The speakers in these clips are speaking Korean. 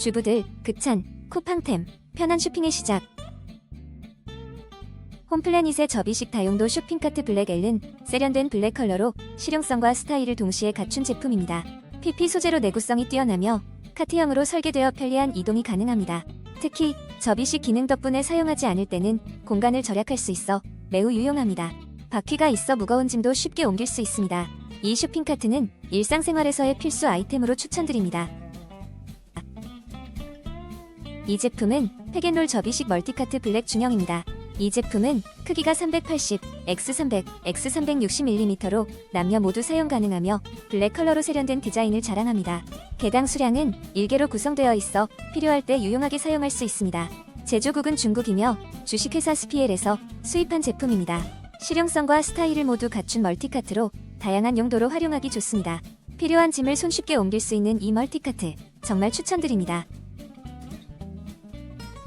주부들, 극찬, 쿠팡템, 편한 쇼핑의 시작. 홈플래닛의 접이식 다용도 쇼핑카트 블랙 L은 세련된 블랙 컬러로 실용성과 스타일을 동시에 갖춘 제품입니다. PP 소재로 내구성이 뛰어나며 카트형으로 설계되어 편리한 이동이 가능합니다. 특히 접이식 기능 덕분에 사용하지 않을 때는 공간을 절약할 수 있어 매우 유용합니다. 바퀴가 있어 무거운 짐도 쉽게 옮길 수 있습니다. 이 쇼핑카트는 일상생활에서의 필수 아이템으로 추천드립니다. 이 제품은 팩앤롤 접이식 멀티카트 블랙 중형입니다. 이 제품은 크기가 380, X300, X360mm로 남녀 모두 사용 가능하며 블랙 컬러로 세련된 디자인을 자랑합니다. 개당 수량은 1개로 구성되어 있어 필요할 때 유용하게 사용할 수 있습니다. 제조국은 중국이며 주식회사 스피엘에서 수입한 제품입니다. 실용성과 스타일을 모두 갖춘 멀티카트로 다양한 용도로 활용하기 좋습니다. 필요한 짐을 손쉽게 옮길 수 있는 이 멀티카트 정말 추천드립니다.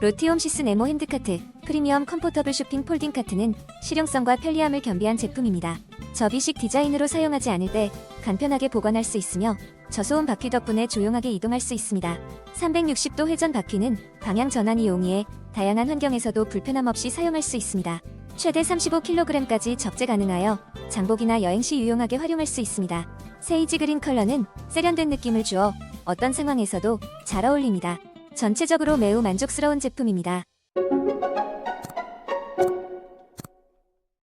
로티홈 시스 네모 핸드카트 프리미엄 컴포터블 쇼핑 폴딩 카트는 실용성과 편리함을 겸비한 제품입니다. 접이식 디자인으로 사용하지 않을 때 간편하게 보관할 수 있으며 저소음 바퀴 덕분에 조용하게 이동할 수 있습니다. 360도 회전 바퀴는 방향 전환이 용이해 다양한 환경에서도 불편함 없이 사용할 수 있습니다. 최대 35kg까지 적재 가능하여 장복이나 여행 시 유용하게 활용할 수 있습니다. 세이지 그린 컬러는 세련된 느낌을 주어 어떤 상황에서도 잘 어울립니다. 전체적으로 매우 만족스러운 제품입니다.